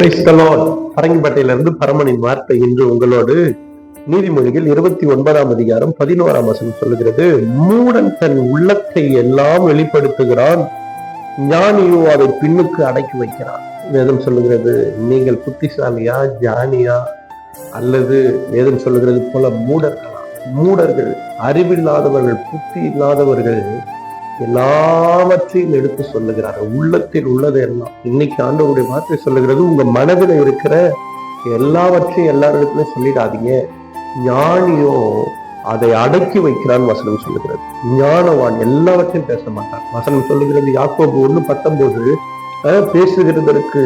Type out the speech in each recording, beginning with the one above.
பிரைஸ்தலோன் பரங்கிப்பட்டையிலிருந்து பரமனின் வார்த்தை இன்று உங்களோடு. நீதிமொழிகள் இருபத்தி ஒன்பதாம் அதிகாரம் பதினோராம் வசனம் சொல்லுகிறது. மூடன் தன் உள்ளத்தை எல்லாம் வெளிப்படுத்துகிறான். ஞானியோ அதை பின்னுக்கு அடக்கி வைக்கிறான். வேதம் சொல்லுகிறது நீங்கள் புத்திசாலியா ஜானியா? அல்லது வேதம் சொல்லுகிறது போல மூடர்களா? மூடர்கள் அறிவில்லாதவர்கள் புத்தி இல்லாதவர்கள் எல்லாவற்றையும் எடுத்து சொல்லுகிறார். உள்ளத்தில் உள்ளது எல்லாம். இன்னைக்கு ஆண்டவருடைய வார்த்தை சொல்லுகிறது உங்க மனதில் இருக்கிற எல்லாவற்றையும் எல்லாரிடத்துலயும் சொல்லிடாதீங்க. ஞானியோ அதை அடக்கி வைக்கிறான் வசனம் சொல்லுகிறது. ஞானவான் எல்லாவற்றையும் பேச மாட்டான். வசனம் சொல்லுகிறது யாக்கோபு ஒண்ணு பத்தொன்பது பேசுகிறதற்கு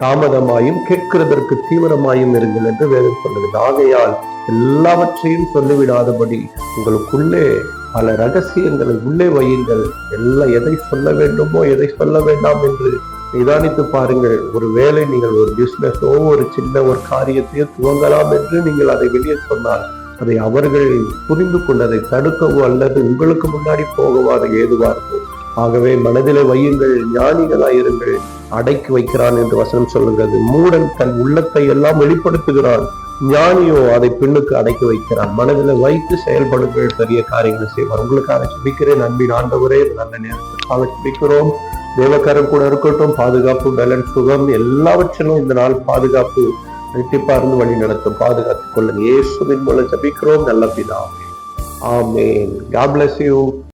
தாமதமாயும் கேட்கிறதற்கு தீவிரமாயும் இருங்கள் என்று வேதம் சொல்லுகிறது. ஆகையால் எல்லாவற்றையும் சொல்லிவிடாதபடி உங்களுக்குள்ளே பல ரகசியங்களை உள்ளே வையுங்கள். எல்லாம் எதை சொல்ல வேண்டுமோ எதை சொல்ல வேண்டாம் என்று நிதானித்து பாருங்கள். ஒருவேளை நீங்கள் ஒரு பிசினஸோ ஒரு சின்ன ஒரு காரியத்தையோ துவங்கலாம் என்று நீங்கள் அதை வெளியே சொன்னால் அதை அவர்கள் புரிந்து கொண்டதை தடுக்கவோ அல்லது உங்களுக்கு முன்னாடி போகவோ அது ஏதுவா இருக்கும் ஆகவே மனதிலே வையுங்கள். ஞானிகளாய் இருங்கள் வைக்கிறான் என்று வசனம் சொல்லுகிறது. மூடன் தன் உள்ளத்தை எல்லாம் வெளிப்படுத்துகிறான். ஞானியோ அதை பின்னுக்கு அடக்கி வைக்கிறான் மனதில் வைத்து செயல்படுங்கள் பெரிய காரியங்களை செய்வார். உங்களுக்காக ஜெபிக்கிறேன் அன்பின் ஆண்டவரே நல்ல நேரத்திற்காக ஜெபிக்கிறோம். தேவக்காரன் கூட இருக்கட்டும் பாதுகாப்பு பேலன்ஸ் சுகம் எல்லாவற்றிலும் இந்த நாள் பாதுகாப்பு ரெட்டிப்பா இருந்து வழி நடத்தும். பாதுகாத்துக் கொள்ளுங்க இயேசுவின் மூலம் ஜபிக்கிறோம். நல்ல பிதா ஆமேன். God bless